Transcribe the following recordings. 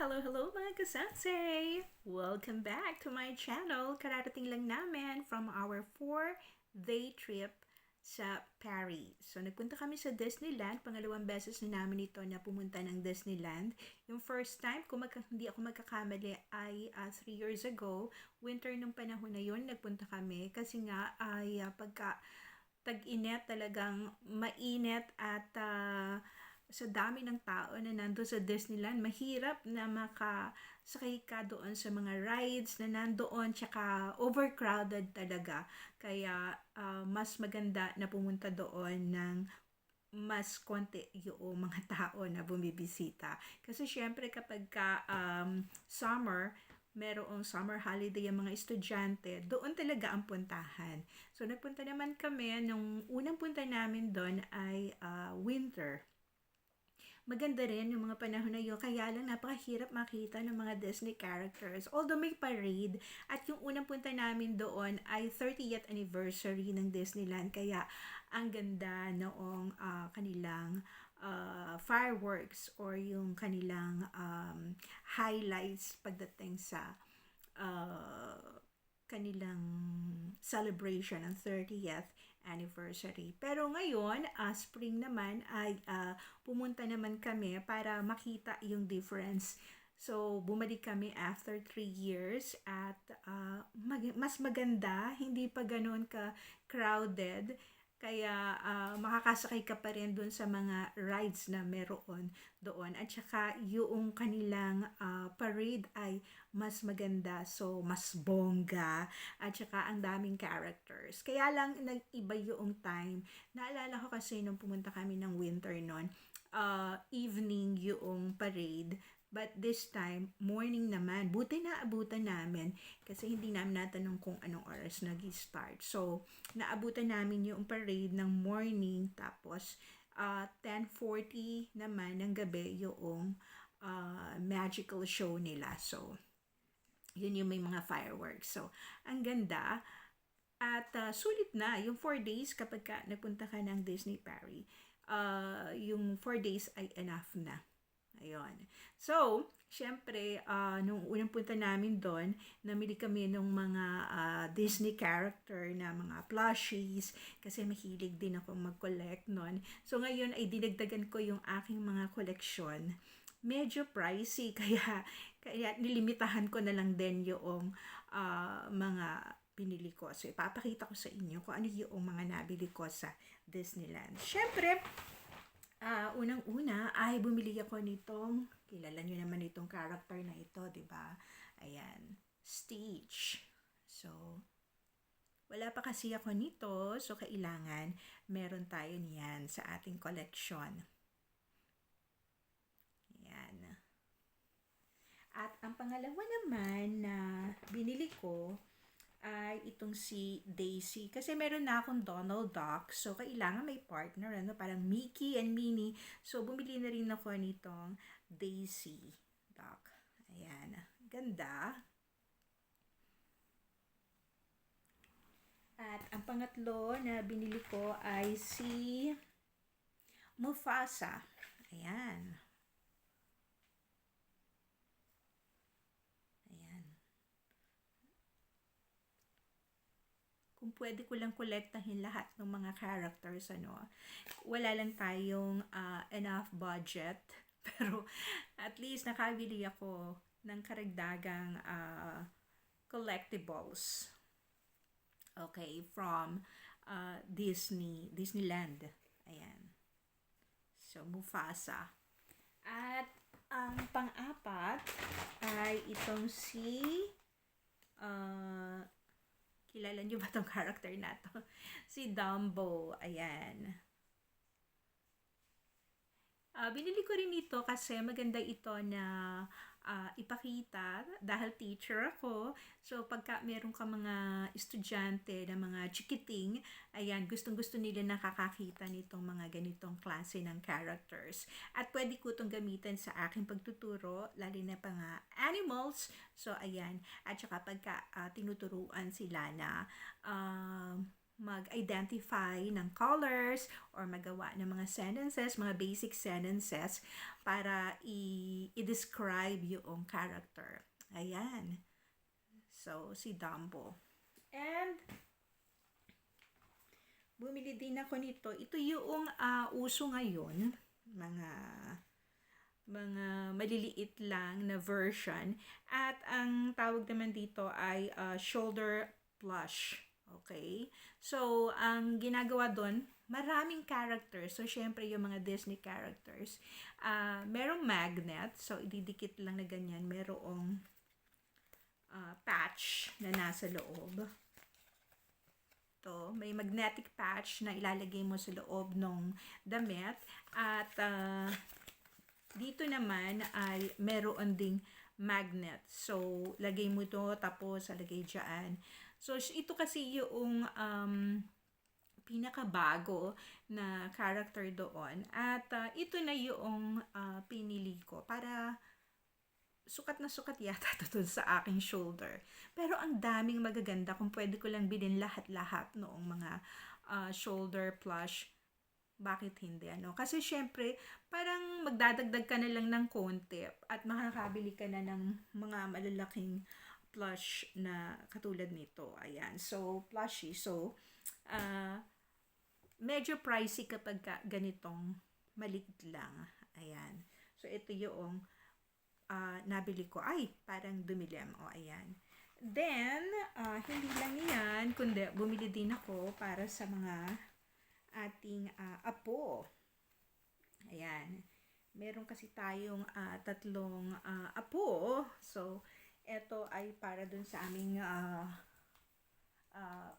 Hello, hello mga kasansay! Welcome back to my channel. Kararating lang namin from our four-day trip sa Paris. So, nagpunta kami sa Disneyland. Pangalawang beses na namin ito na pumunta ng Disneyland. Yung first time, kung magka, hindi ako magkakamali, ay uh, three years ago. Winter nung panahon na yun, nagpunta kami. Kasi nga, ay uh, pagka tag-init talagang mainit at uh, sa dami ng tao na nando sa Disneyland, mahirap na makasakay ka doon sa mga rides na nandoon, tsaka overcrowded talaga. Kaya uh, mas maganda na pumunta doon ng mas konti yung mga tao na bumibisita. Kasi syempre kapag ka um, summer, merong summer holiday ang mga estudyante, doon talaga ang puntahan. So nagpunta naman kami, nung unang punta namin doon ay uh, winter maganda rin yung mga panahon na yun. Kaya lang napakahirap makita ng mga Disney characters. Although may parade at yung unang punta namin doon ay 30th anniversary ng Disneyland. Kaya ang ganda noong uh, kanilang uh, fireworks or yung kanilang um, highlights pagdating sa uh, kanilang celebration ng 30th anniversary. Pero ngayon, uh, spring naman ay uh, pumunta naman kami para makita yung difference. So, bumalik kami after 3 years at uh, mag- mas maganda, hindi pa ganoon ka crowded kaya uh, makakasakay ka pa rin doon sa mga rides na meron doon. At saka yung kanilang uh, parade ay mas maganda. So, mas bongga. At saka ang daming characters. Kaya lang nag-iba yung time. Naalala ko kasi nung pumunta kami ng winter noon, uh, evening yung parade. But this time, morning naman. Buti na abutan namin kasi hindi namin natanong kung anong oras nag-start. So, naabutan namin yung parade ng morning tapos uh, 10.40 naman ng gabi yung uh, magical show nila. So, yun yung may mga fireworks. So, ang ganda. At uh, sulit na yung 4 days kapag ka nagpunta ka ng Disney Paris. Uh, yung 4 days ay enough na Ayun. So, syempre, uh, nung unang punta namin doon, namili kami ng mga uh, Disney character na mga plushies kasi mahilig din ako mag-collect noon. So, ngayon ay dinagdagan ko yung aking mga koleksyon. Medyo pricey kaya kaya nilimitahan ko na lang din yung uh, mga pinili ko. So, ipapakita ko sa inyo kung ano yung mga nabili ko sa Disneyland. Syempre, uh, unang-una ay bumili ako nitong, kilala nyo naman itong character na ito, di ba? Ayan, Stitch. So, wala pa kasi ako nito, so kailangan meron tayo niyan sa ating collection. Ayan. At ang pangalawa naman na binili ko ay itong si Daisy. Kasi meron na akong Donald Duck. So, kailangan may partner. Ano? Parang Mickey and Minnie. So, bumili na rin ako nitong Daisy Duck. Ayan. Ganda. At ang pangatlo na binili ko ay si Mufasa. Ayan. Kung pwede ko lang kolektahin lahat ng mga characters, ano, wala lang tayong uh, enough budget. Pero at least nakabili ako ng karagdagang uh, collectibles. Okay, from uh, Disney, Disneyland. Ayan. So, Mufasa. At ang pang-apat ay itong si uh, Kilala niyo ba tong character na to? si Dumbo. Ayan. Uh, binili ko rin ito kasi maganda ito na uh, ipakita dahil teacher ako. So, pagka meron ka mga estudyante na mga chikiting, ayan, gustong-gusto nila nakakakita nitong mga ganitong klase ng characters. At pwede ko itong gamitin sa aking pagtuturo, lalo na pa nga animals. So, ayan. At saka pagka uh, tinuturuan sila na uh, mag-identify ng colors or magawa ng mga sentences, mga basic sentences para i-describe yung character. Ayan. So, si Dumbo. And, bumili din ako nito. Ito yung ah, uso ngayon. Mga mga maliliit lang na version. At ang tawag naman dito ay ah, shoulder plush. Okay? So, ang ginagawa doon, maraming characters. So, syempre yung mga Disney characters. ah merong magnet. So, ididikit lang na ganyan. Merong ah, patch na nasa loob. To, may magnetic patch na ilalagay mo sa loob ng damit. At ah, dito naman ay meron ding magnet. So, lagay mo to tapos lagay dyan. So, ito kasi yung um, pinakabago na character doon. At ah, ito na yung ah, pinili ko para sukat na sukat yata to sa aking shoulder. Pero ang daming magaganda kung pwede ko lang bilhin lahat-lahat noong mga ah, shoulder plush. Bakit hindi? Ano? Kasi syempre, parang magdadagdag ka na lang ng konti at makakabili ka na ng mga malalaking plush na katulad nito. Ayan. So, plushy. So, ah medyo pricey kapag ka, ganitong maliit lang. Ayan. So, ito yung ah, nabili ko. Ay, parang dumilim. O, ayan. Then, ah, hindi lang yan, kundi bumili din ako para sa mga ating ah, apo. Ayan. Meron kasi tayong ah, tatlong ah, apo. So, ito ay para dun sa aming ah, ah,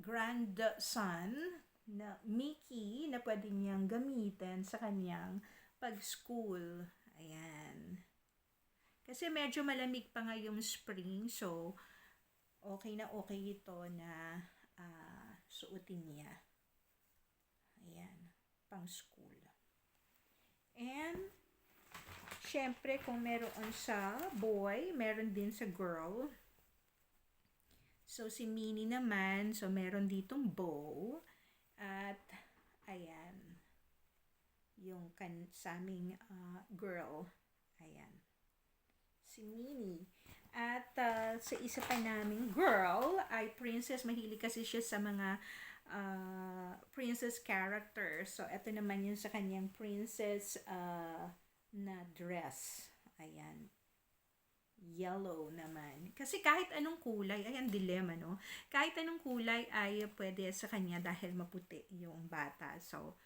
grandson na Mickey na pwede niyang gamitin sa kanyang pag-school. Ayan. Kasi medyo malamig pa nga yung spring, so okay na okay ito na ah, suotin niya. Ayan, pang school. And, syempre, kung meron sa boy, meron din sa girl. So, si Minnie naman, so meron ditong bow. At, ayan, yung kan sa aming ah, girl. Ayan. Si Minnie. At ah, sa isa pa naming girl ay princess. Mahilig kasi siya sa mga ah, princess characters. So, ito naman yun sa kanyang princess ah, na dress. Ayan. Yellow naman. Kasi kahit anong kulay, ay ang dilemma, no? Kahit anong kulay ay pwede sa kanya dahil maputi yung bata. So,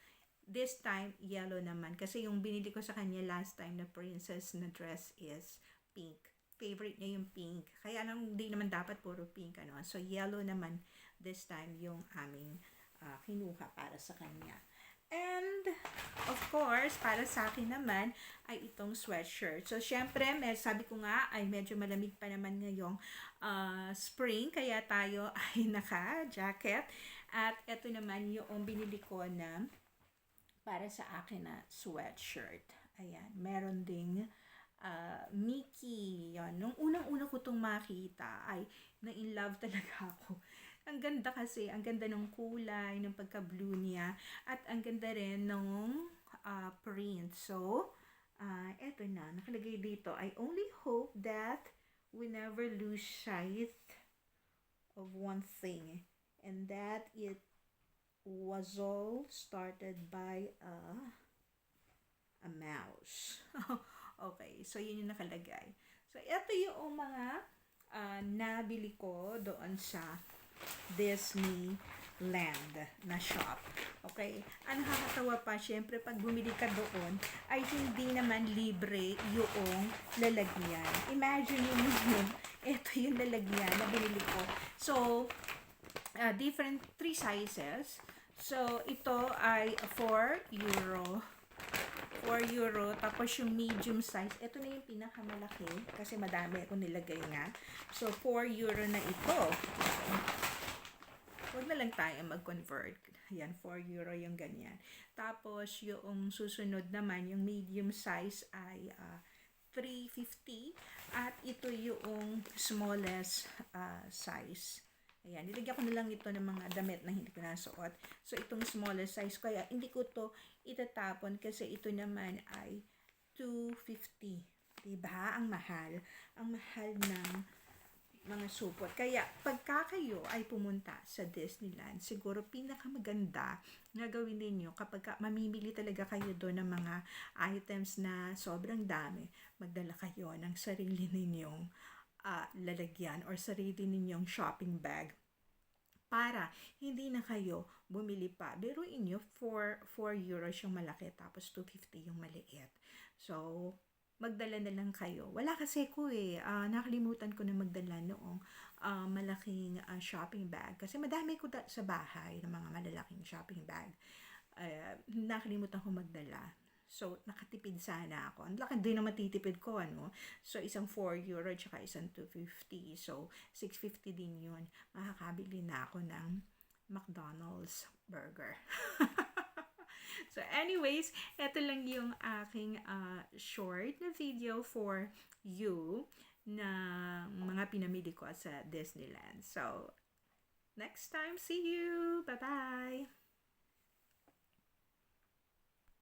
this time, yellow naman. Kasi yung binili ko sa kanya last time na princess na dress is pink. Favorite niya yung pink. Kaya nang hindi naman dapat puro pink, ano? So, yellow naman this time yung aming ah, kinuha para sa kanya. And, of course, para sa akin naman, ay itong sweatshirt. So, syempre, may, sabi ko nga, ay medyo malamig pa naman ngayong ah, spring, kaya tayo ay naka-jacket. At ito naman yung binili ko na para sa akin na sweatshirt. Ayan, meron ding ah, Mickey. Yan. Nung unang-una ko itong makita, ay na-in love talaga ako. Ang ganda kasi, ang ganda ng kulay, ng pagka-blue niya, at ang ganda rin ng ah, print. So, ah eto na, nakalagay dito, I only hope that we never lose sight of one thing, and that it was all started by a a mouse. okay, so yun yung nakalagay. So, ito yung mga ah, nabili ko doon sa Disney Land na shop. Okay? Ang nakakatawa pa, syempre, pag bumili ka doon, ay hindi naman libre yung lalagyan. Imagine mo yun, ito yung lalagyan na binili ko. So, uh, different three sizes. So, ito ay 4 euro. 4 euro. Tapos yung medium size, ito na yung pinakamalaki kasi madami ako nilagay nga. So, 4 euro na ito. Huwag na lang tayo mag-convert. Yan, 4 euro yung ganyan. Tapos, yung susunod naman, yung medium size ay ah, 350 at ito yung smallest ah, size Ayan, nilagyan ko na lang ito ng mga damit na hindi ko nasuot. So, itong smaller size, kaya hindi ko to itatapon kasi ito naman ay 250. Diba? Ang mahal. Ang mahal ng mga supot. Kaya, pagka kayo ay pumunta sa Disneyland, siguro pinakamaganda na gawin ninyo kapag ka, mamimili talaga kayo doon ng mga items na sobrang dami, magdala kayo ng sarili ninyong ah, lalagyan or sarili ninyong shopping bag para hindi na kayo bumili pa. Biruin nyo, 4, 4 euros yung malaki tapos 250 yung maliit. So, magdala na lang kayo. Wala kasi ko eh. Ah, nakalimutan ko na magdala noong ah, malaking ah, shopping bag. Kasi madami ko da- sa bahay ng mga malalaking shopping bag. Ah, nakalimutan ko magdala. So, nakatipid sana ako. Ang laki din na matitipid ko, ano? So, isang 4 euro tsaka isang 250. So, 650 din yun. Makakabili na ako ng McDonald's burger. so, anyways, ito lang yung aking uh, short na video for you na mga pinamili ko sa Disneyland. So, next time, see you! Bye-bye!